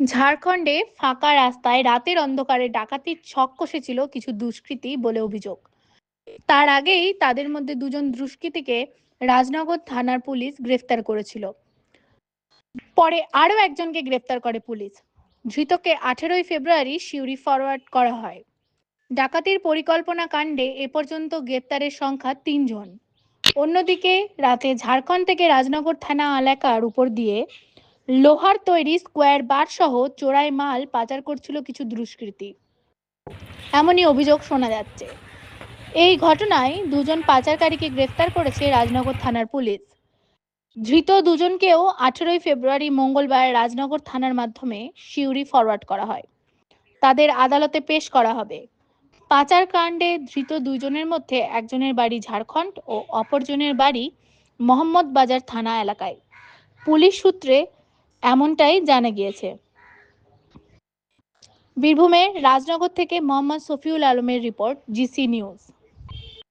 ঝাড়খণ্ডে ফাঁকা রাস্তায় রাতের অন্ধকারে ডাকাতির ছক কষেছিল কিছু দুষ্কৃতী বলে অভিযোগ। তার আগেই তাদের মধ্যে দুজন দুষ্কৃতীকে রাজনগর থানার পুলিশ গ্রেফতার করেছিল। পরে আরও একজনকে গ্রেফতার করে পুলিশ। ধৃতকে আঠেরোই ফেব্রুয়ারি সিউড়ি ফরওয়ার্ড করা হয়। ডাকাতির পরিকল্পনা কাণ্ডে এ পর্যন্ত গ্রেপ্তারের সংখ্যা তিনজন। অন্যদিকে রাতে ঝাড়খণ্ড থেকে রাজনগর থানা এলাকার উপর দিয়ে লোহার তৈরি স্কোয়ার বার সহ চোরাই মাল পাচার করছিল কিছু দুষ্কৃতী। এমনই অভিযোগ শোনা যাচ্ছে। এই ঘটনায় দুজন পাচারকারীকে গ্রেফতার করেছে রাজনগর থানার পুলিশ। ধৃত দুজনকেও আঠেরোই ফেব্রুয়ারি মঙ্গলবার রাজনগর থানার মাধ্যমে সিউড়ি ফরওয়ার্ড করা হয়। তাদের আদালতে পেশ করা হবে। পাচার কাণ্ডে ধৃত দুজনের মধ্যে একজনের বাড়ি ঝাড়খণ্ড ও অপরজনের বাড়ি মোহাম্মদ বাজার থানা এলাকায়। পুলিশ সূত্রে এমনটাই জানা গিয়েছে। বীরভূমে রাজনগর থেকে মোহাম্মদ সফিউল আলমের রিপোর্ট জিসি নিউজ।